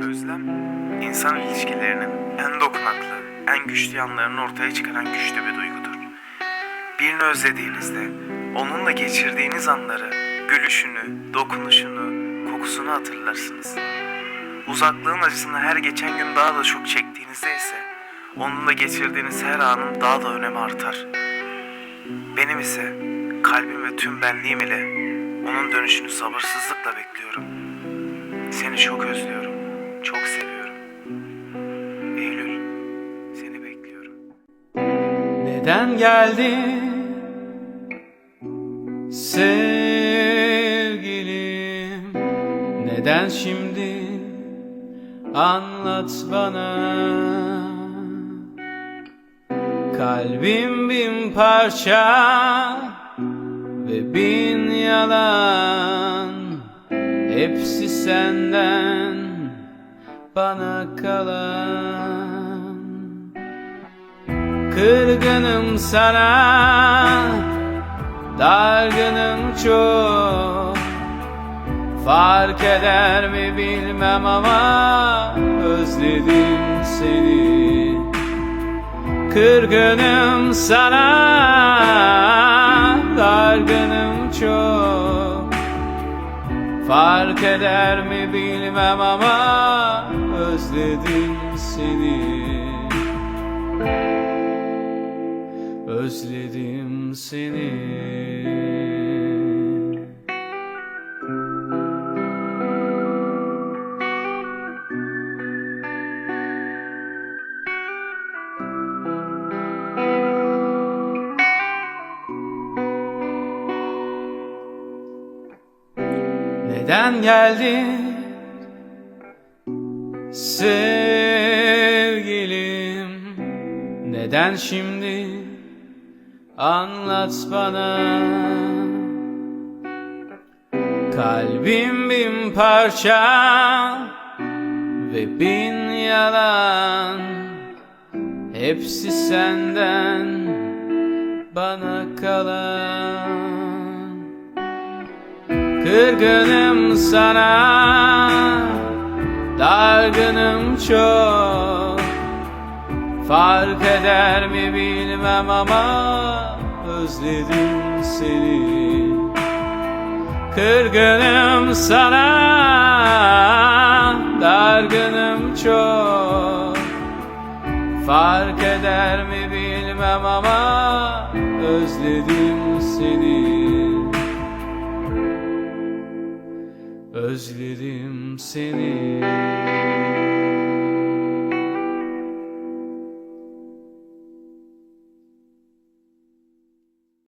Özlem, insan ilişkilerinin en dokunaklı, en güçlü yanlarını ortaya çıkaran güçlü bir duygudur. Birini özlediğinizde, onunla geçirdiğiniz anları, gülüşünü, dokunuşunu, kokusunu hatırlarsınız. Uzaklığın acısını her geçen gün daha da çok çektiğinizde ise, onunla geçirdiğiniz her anın daha da önemi artar. Benim ise kalbim ve tüm benliğim ile onun dönüşünü sabırsızlıkla bekliyorum. Seni çok özlüyorum. Çok seviyorum. Eylül, seni bekliyorum. Neden geldin sevgilim Neden şimdi? Anlat bana. Kalbim bin parça ve bin yalan. Hepsi senden bana kalan. Kırgınım sana Dargınım çok. Fark eder mi bilmem ama Özledim seni. Kırgınım sana Dargınım çok. Fark eder mi bilmem ama Özledim seni. Özledim seni. Neden geldin sevgilim Neden şimdi anlat bana? Kalbim bin parça ve bin yalan. Hepsi senden bana kalan. Kırgınım sana Dargınım çok. Fark eder mi bilmem ama Özledim seni. Kırgınım sana. Dargınım çok. Fark eder mi bilmem ama Özledim seni özledim seni.